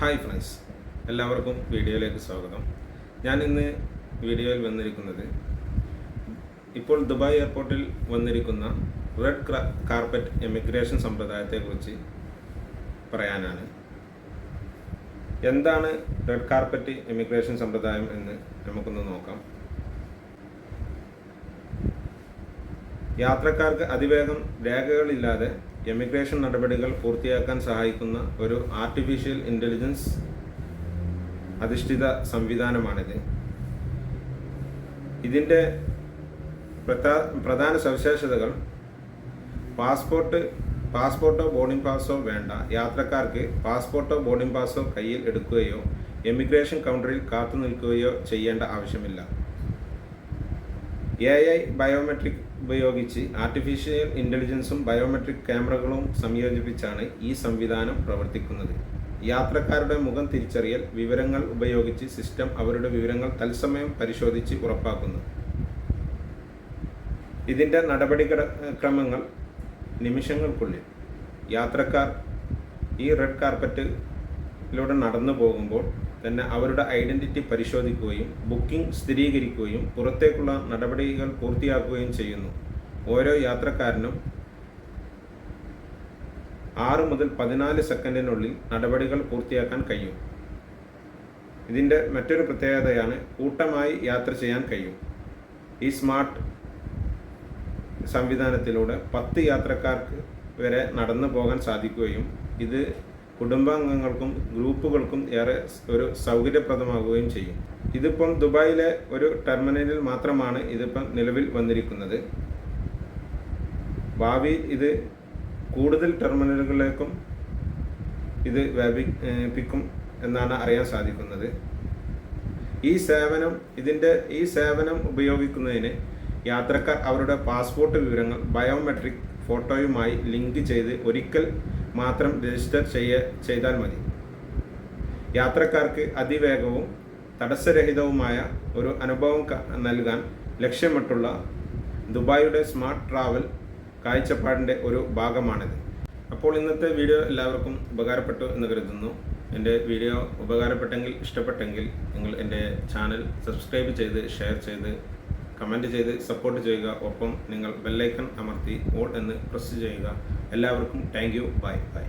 Hi friends എല്ലാവർക്കും വീഡിയോയിലേക്ക് സ്വാഗതം. ഞാൻ ഇന്ന് വീഡിയോയിൽ വന്നിരിക്കുന്നത് ഇപ്പോൾ ദുബായ് എയർപോർട്ടിൽ വന്നിരിക്കുന്ന റെഡ് കാർപ്പറ്റ് എമിഗ്രേഷൻ സമ്പ്രദായത്തെക്കുറിച്ച് പറയാനാണ്. എന്താണ് റെഡ് കാർപ്പറ്റ് എമിഗ്രേഷൻ സമ്പ്രദായം എന്ന് നമുക്കൊന്ന് നോക്കാം. യാത്രക്കാർക്ക് അതിവേഗം രേഖകളില്ലാതെ എമിഗ്രേഷൻ നടപടികൾ പൂർത്തിയാക്കാൻ സഹായിക്കുന്ന ഒരു ആർട്ടിഫിഷ്യൽ ഇന്റലിജൻസ് അധിഷ്ഠിത സംവിധാനമാണിത്. ഇതിന്റെ പ്രധാന സവിശേഷതകൾ പാസ്പോർട്ട് പാസ്പോർട്ടോ ബോർഡിംഗ് പാസോ വേണ്ട. യാത്രക്കാർക്ക് പാസ്പോർട്ടോ ബോർഡിംഗ് പാസോ കയ്യിൽ എടുക്കുകയോ എമിഗ്രേഷൻ കൗണ്ടറിൽ കാത്തു നിൽക്കുകയോ ചെയ്യേണ്ട ആവശ്യമില്ല. എ ഐ ബയോമെട്രിക് ഉപയോഗിച്ച് ആർട്ടിഫിഷ്യൽ ഇന്റലിജൻസും ബയോമെട്രിക് ക്യാമറകളും സംയോജിപ്പിച്ചാണ് ഈ സംവിധാനം പ്രവർത്തിക്കുന്നത്. യാത്രക്കാരുടെ മുഖം തിരിച്ചറിയൽ വിവരങ്ങൾ ഉപയോഗിച്ച് സിസ്റ്റം അവരുടെ വിവരങ്ങൾ തത്സമയം പരിശോധിച്ച് ഉറപ്പാക്കുന്നു. ഇതിന്റെ നടപടിക്രമങ്ങൾ നിമിഷങ്ങൾക്കുള്ളിൽ. യാത്രക്കാർ ഈ റെഡ് കാർപ്പറ്റിലൂടെ നടന്നു പോകുമ്പോൾ തന്നെ അവരുടെ ഐഡന്റിറ്റി പരിശോധിക്കുകയും ബുക്കിംഗ് സ്ഥിരീകരിക്കുകയും പുറത്തേക്കുള്ള നടപടികൾ പൂർത്തിയാക്കുകയും ചെയ്യുന്നു. ഓരോ യാത്രക്കാരനും ആറ് മുതൽ പതിനാല് സെക്കൻഡിനുള്ളിൽ നടപടികൾ പൂർത്തിയാക്കാൻ കഴിയും. ഇതിന്റെ മറ്റൊരു പ്രത്യേകതയാണ് കൂട്ടമായി യാത്ര ചെയ്യാൻ കഴിയും. ഈ സ്മാർട്ട് സംവിധാനത്തിലൂടെ പത്ത് യാത്രക്കാർക്ക് വരെ നടന്നു പോകാൻ സാധിക്കുകയും ഇത് കുടുംബാംഗങ്ങൾക്കും ഗ്രൂപ്പുകൾക്കും ഏറെ ഒരു സൗകര്യപ്രദമാകുകയും ചെയ്യും. ഇതിപ്പം ദുബായിലെ ഒരു ടെർമിനലിൽ മാത്രമാണ് ഇതിപ്പം നിലവിൽ വന്നിരിക്കുന്നത്. ഭാവി ഇത് കൂടുതൽ ടെർമിനലുകളിലേക്കും ഇത് വ്യാപിപ്പിക്കും എന്നാണ് അറിയാൻ സാധിക്കുന്നത്. ഈ സേവനം ഇതിന്റെ ഈ സേവനം ഉപയോഗിക്കുന്നതിന് യാത്രക്കാർ അവരുടെ പാസ്പോർട്ട് വിവരങ്ങൾ ബയോമെട്രിക് ഫോട്ടോയുമായി ലിങ്ക് ചെയ്ത് ഒരിക്കൽ മാത്രം രജിസ്റ്റർ ചെയ്യ ചെയ്താൽ മതി. യാത്രക്കാർക്ക് അതിവേഗവും തടസ്സരഹിതവുമായ ഒരു അനുഭവം നൽകാൻ ലക്ഷ്യമിട്ടുള്ള ദുബായിയുടെ സ്മാർട്ട് ട്രാവൽ കാഴ്ചപ്പാടിന്റെ ഒരു ഭാഗമാണിത്. അപ്പോൾ ഇന്നത്തെ വീഡിയോ എല്ലാവർക്കും ഉപകാരപ്പെട്ടു എന്ന് കരുതുന്നു. എന്റെ വീഡിയോ ഉപകാരപ്പെട്ടെങ്കിൽ ഇഷ്ടപ്പെട്ടെങ്കിൽ നിങ്ങൾ എന്റെ ചാനൽ സബ്സ്ക്രൈബ് ചെയ്ത് ഷെയർ ചെയ്ത് കമന്റ് ചെയ്ത് സപ്പോർട്ട് ചെയ്യുക. ഒപ്പം നിങ്ങൾ ബെല്ലൈക്കൺ അമർത്തി ഓൾ എന്ന് പ്രസ് ചെയ്യുക. എല്ലാവർക്കും താങ്ക് യു ബൈ ബൈ